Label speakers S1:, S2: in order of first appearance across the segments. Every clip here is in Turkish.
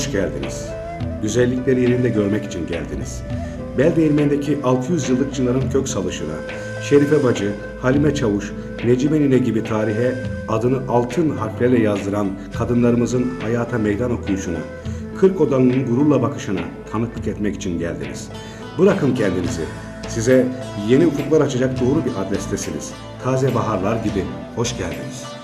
S1: hoş geldiniz. Güzellikleri yerinde görmek için geldiniz. Bel değirmenindeki 600 yıllık Çınar'ın kök salışına, Şerife Bacı, Halime Çavuş, Necime Nine gibi tarihe adını altın harflerle yazdıran kadınlarımızın hayata meydan okuyuşuna, 40 odanın gururla bakışına tanıklık etmek için geldiniz. Bırakın kendinizi. Size yeni ufuklar açacak doğru bir adrestesiniz. Taze baharlar gibi hoş geldiniz.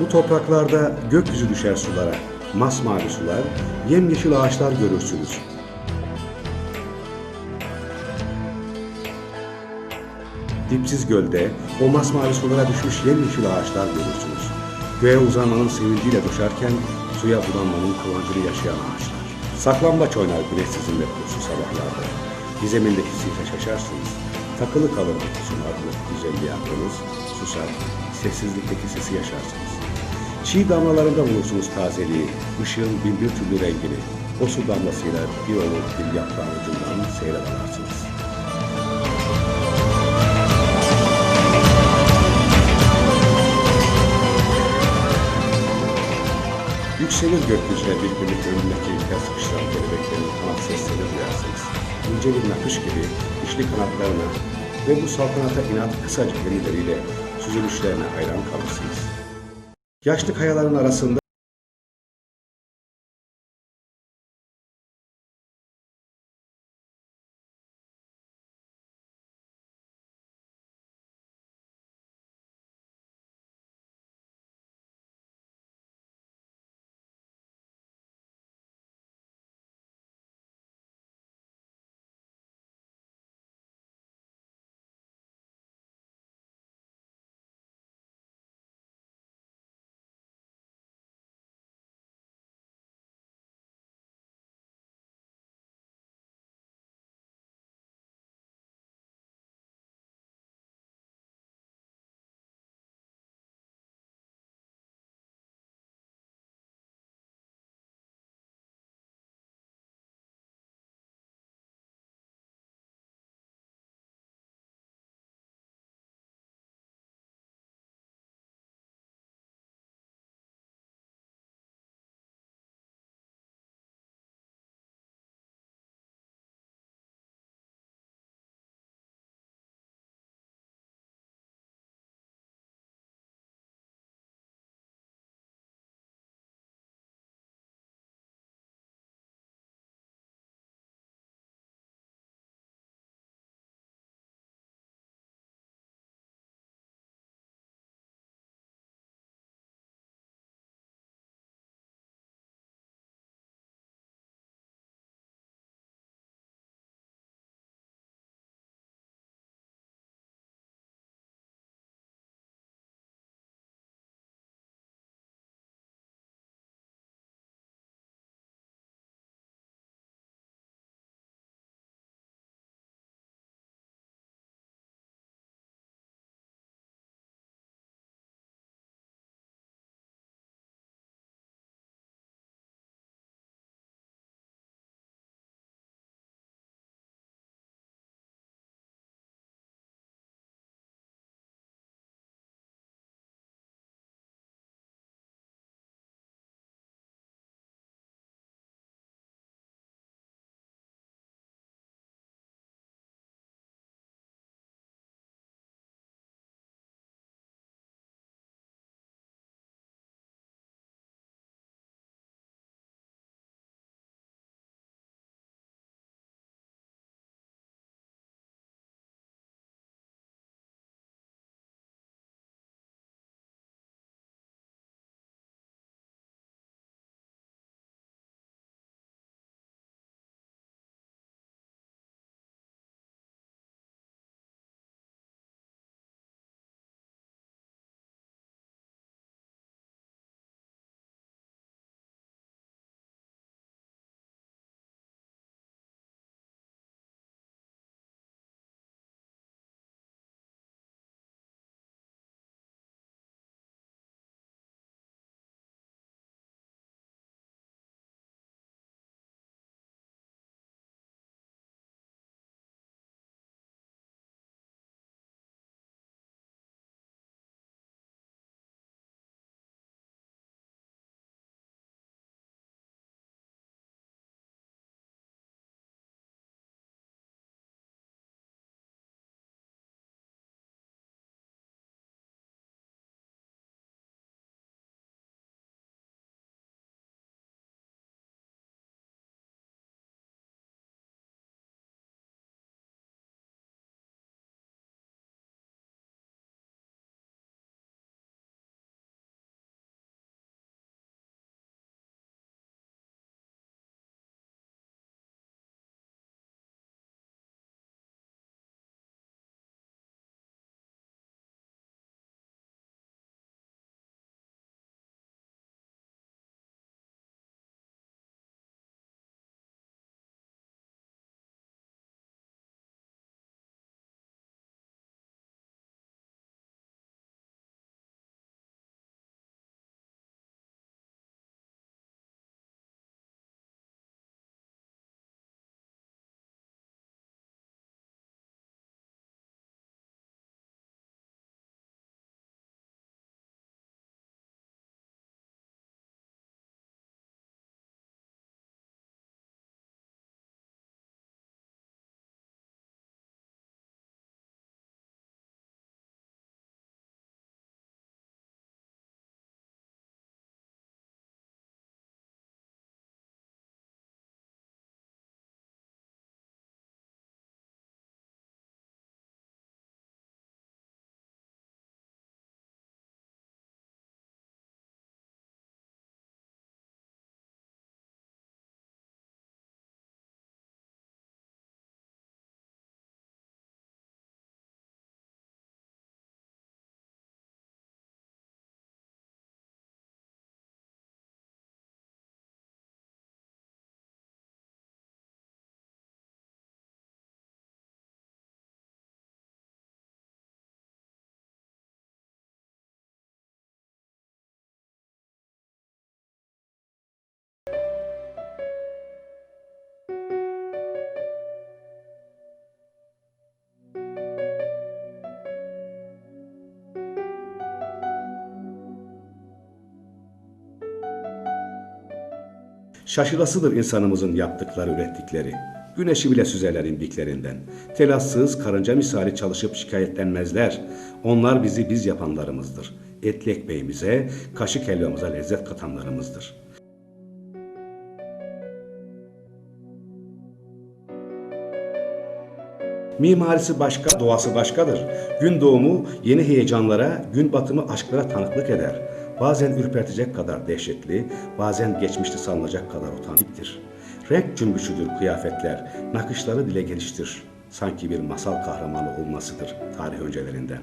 S1: Bu topraklarda gökyüzü düşer sulara, masmavi sular, yemyeşil ağaçlar görürsünüz. Dipsiz gölde o masmavi sulara düşmüş yemyeşil ağaçlar görürsünüz. Göğe uzanmanın sevinciyle coşarken suya budanmanın kıvancını yaşayan ağaçlar. Saklambaç oynar güneş sizinle kursu sabahlarda. Gizemindeki sihre şaşarsınız. Takılı kalır adlı güzelliği aklınız. Susar, sessizlikteki sesi yaşarsınız. Çiğ damlalarında bulursunuz tazeliği, ışığın bin bir türlü rengini. O su damlasıyla bir olur bir yaprağın ucundan seyre dalarsınız. Yükselir gökyüzüne bir günlük önündeki ters sıkıştıran kelebeklerin kanat seslerini duyarsınız. İnce bir nakış gibi dişli kanatlarına ve bu saltanata inat kısacık emirleriyle süzülüşlerine hayran kalırsınız. Yaşlı kayaların arasında Şaşırasıdır insanımızın yaptıkları, ürettikleri. Güneşi bile süzerler indiklerinden. Telassız, karınca misali çalışıp şikayetlenmezler. Onlar bizi biz yapanlarımızdır. Etli ekmeğimize, kaşık helvamıza lezzet katanlarımızdır. Mimarisi başka, doğası başkadır. Gün doğumu yeni heyecanlara, gün batımı aşklara tanıklık eder. Bazen ürpertecek kadar dehşetli, bazen geçmişte sanılacak kadar otantiktir. Renk cümbüşüdür kıyafetler, nakışları dile geliştir. Sanki bir masal kahramanı olmasıdır tarih öncelerinden.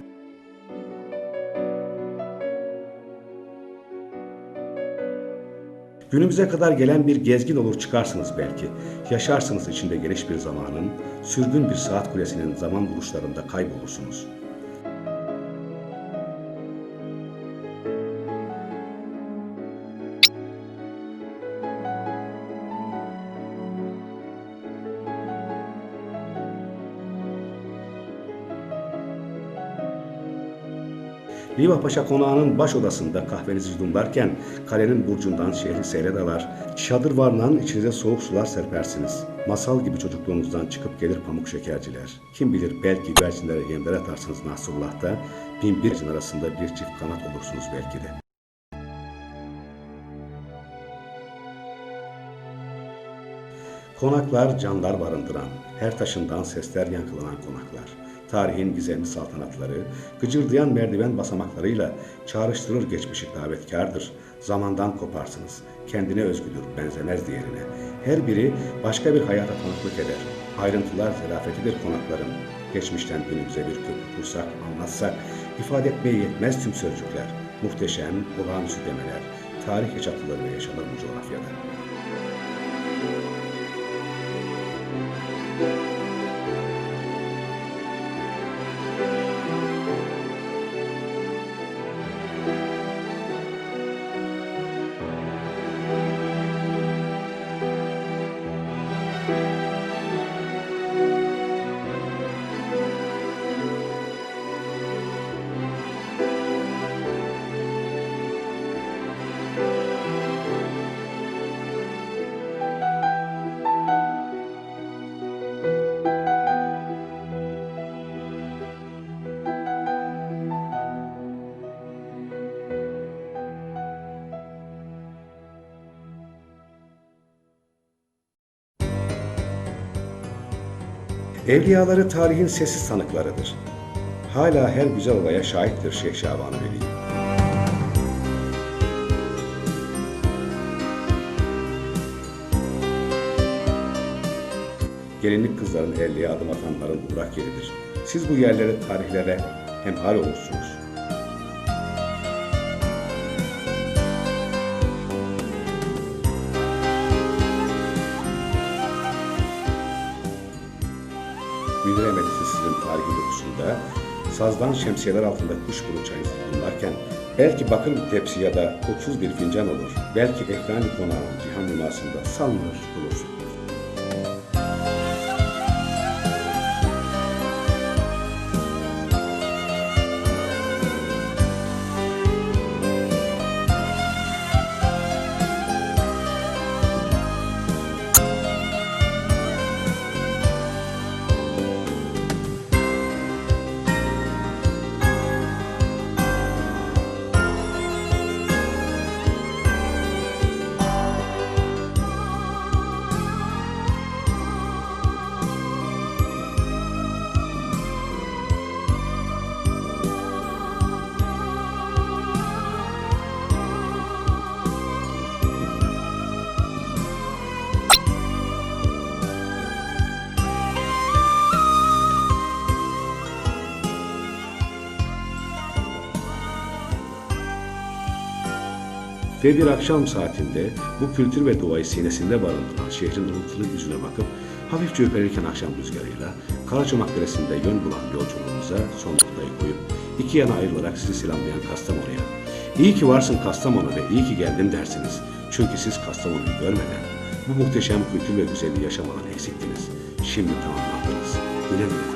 S1: Günümüze kadar gelen bir gezgin olur çıkarsınız belki. Yaşarsınız içinde geniş bir zamanın, sürgün bir saat kulesinin zaman buluşlarında kaybolursunuz. Liva Paşa konağının baş odasında kahvenizi yudumlarken kalenin burcundan şehri seyrederler. Çadır varlığın içinize soğuk sular serpersiniz. Masal gibi çocukluğunuzdan çıkıp gelir pamuk şekerciler. Kim bilir belki güvercinlere yemler atarsınız Nasrullah'ta. Bin bir arasında bir çift kanat olursunuz belki de. Konaklar canlar barındıran, her taşından sesler yankılanan konaklar. Tarihin gizemli saltanatları, gıcırdayan merdiven basamaklarıyla çağrıştırır geçmişi davetkardır. Zamandan koparsınız, kendine özgüdür, benzemez diğerine. Her biri başka bir hayata tanıklık eder. Ayrıntılar zerafetidir konakların. Geçmişten günümüze bir köprü kursak, anlatsak, ifade etmeye yetmez tüm sözcükler. Muhteşem, olağanüstü demeler, tarih yaşatıları yaşanır bu coğrafyada. Evliyaları tarihin sessiz tanıklarıdır. Hala her güzel olaya şahittir Şeyh Şaban Veli. Gelinlik kızların elliye adım atanların uğrak yeridir. Siz bu yerlere, tarihlere hemhal olursunuz. Tarihi dokusunda sazdan şemsiyeler altında kuşburu çayınızı yudumlarken belki bakır bir tepsi ya da koçsuz bir fincan olur. Belki ekranı konağın cihan dünyasında sallanır bulursunuz. Ve bir akşam saatinde bu kültür ve doğayı sinesinde barındıran şehrin ırıltılı yüzüne bakıp hafifçe ürperirken akşam rüzgarıyla Karaçomak Deresi'nde yön bulan yolculuğumuza son noktayı koyup iki yana ayrılarak sizi selamlayan Kastamonu'ya. İyi ki varsın Kastamonu ve iyi ki geldin dersiniz. Çünkü siz Kastamonu'yu görmeden bu muhteşem kültür ve güzelliği yaşamadan eksiktiniz. Şimdi tamamlandınız. Güle güle.